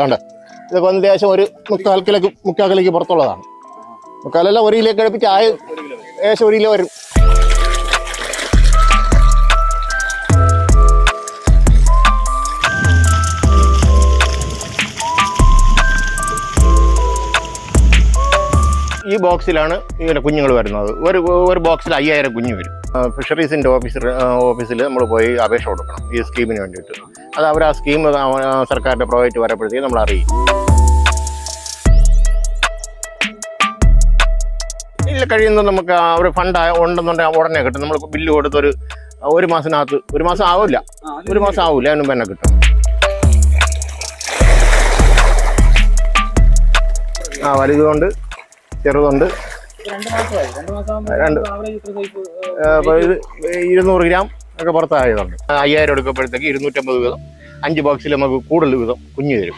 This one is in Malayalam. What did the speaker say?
കണ്ട് ഇതൊക്കെ വന്ന് ഒരു മുക്കാൽ കിലോക്ക് മുക്കാൽ കിലോക്ക് പുറത്തുള്ളതാണ്. മുക്കാലല്ല ഒരു കിലോ കഴിപ്പിച്ച് ആയ ഏകദേശം ഒരു കിലോ വരും. ഈ ബോക്സിലാണ് ഇങ്ങനെ കുഞ്ഞുങ്ങൾ വരുന്നത്. ഒരു ഒരു ബോക്സിൽ അയ്യായിരം കുഞ്ഞു വരും. ഫിഷറീസിന്റെ ഓഫീസർ ഓഫീസിൽ നമ്മൾ പോയി അപേക്ഷ കൊടുക്കണം ഈ സ്കീമിന് വേണ്ടിയിട്ട്. അത് അവർ ആ സ്കീം സർക്കാരിന്റെ പ്രൊവൈറ്റ് വരുമ്പോഴത്തേക്ക് നമ്മൾ അറിയും ഇല്ല കഴിയുന്നത് നമുക്ക് ആ ഒരു ഫണ്ട് ഉണ്ടെന്നുണ്ടെങ്കിൽ ഉടനെ കിട്ടും. നമ്മൾ ബില്ല് കൊടുത്തൊരു ഒരു മാസത്തിനകത്ത് ഒരു മാസം ആവില്ല. ഒരു മാസം ആവില്ല അതിന് തന്നെ കിട്ടും. ആ വലുതുകൊണ്ട് ചെറുതുണ്ട്. രണ്ട് ഇരുന്നൂറ് ഗ്രാം ഒക്കെ പുറത്തായതുണ്ട് അയ്യായിരം എടുക്കുമ്പോഴത്തേക്ക് ഇരുന്നൂറ്റമ്പത് വീതം. അഞ്ച് ബോക്സിൽ നമുക്ക് കൂടുതൽ വീതം കുഞ്ഞ് തരും.